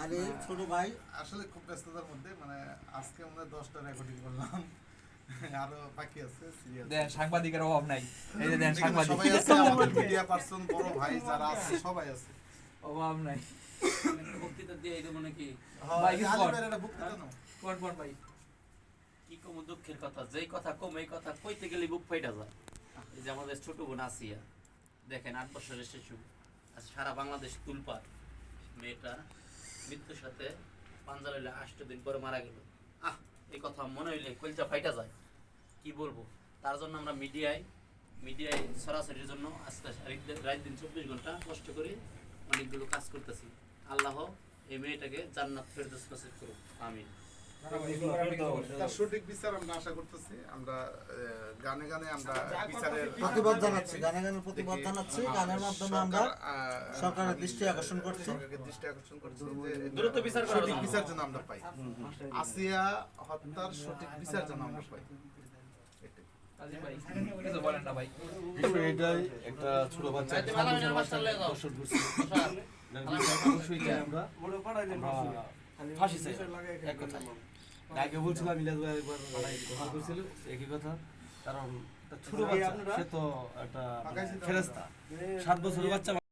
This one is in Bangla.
আর এই ছোট ভাই আসলে খুব ব্যস্ততার মধ্যে মানে আজকে আমরা দশটা রেকর্ডিং করলাম। আরও বাকি আছে দেন সাংবাদিকের অভাব নাই। এই যে দেন সাংবাদিক। সবাই আছে আমাদের মিডিয়া পার্সন বড় ভাই যারা আছে সবাই আছে। অভাব নাই। বক্তৃতা দিয়ে এই দেবো নাকি ভাই, বক্তৃতা নাও। কোন কোন ভাই। কি কম দুঃখের কথা? যেই কথা কম এই কথা কইতে গেলে বুক ফাইটা যায়। এই যে আমাদের ছোট বোন আসিয়া দেখেন আট বছরের শিশু সারা বাংলাদেশ তুলপার মেয়েটা মৃত্যুর সাথে পাঞ্জাল লইলে আষ্ট দিন পরে মারা গেল। আহ, এই কথা মনে হইলে কলচা ফাইটা যায়। কি বলব? তার জন্য আমরা মিডিয়ায় মিডিয়ায় সরাসরির জন্য আজকে রাত দিন চব্বিশ ঘণ্টা কষ্ট করে অনেকগুলো কাজ করতেছি। আল্লাহ এই মেয়েটাকে জান্নাত ফেরদৌস নসিব করুক। আমিন। তার সঠিক বিচার আমরা আশা করতেছি। আমরা গানে গানে আমরা বিচারের প্রতিবাদ জানাচ্ছি গানে গানে প্রতিবাদ জানাচ্ছি গানের মাধ্যমে আমরা সরকারের দৃষ্টি আকর্ষণ করছি। দৃষ্টি আকর্ষণ করছি দ্রুত বিচার সঠিক বিচার যেন আমরা পাই। আসিয়া হত্যার সঠিক বিচার যেন আমরা পাই। এটাই। কাজী ভাই কিছু বলেন না ভাই। বিষয় এটাই একটা ছোট বাচ্চা অবশ্যই চাই আমরা আমরা ফাঁসি চাই। এক কথা আগে বলছিলাম মিলাদ ভাই একবার কথা বলছিল একই কথা। কারণ ছোট বাচ্চা সে তো একটা ফেরেস্তা সাত বছরের বাচ্চা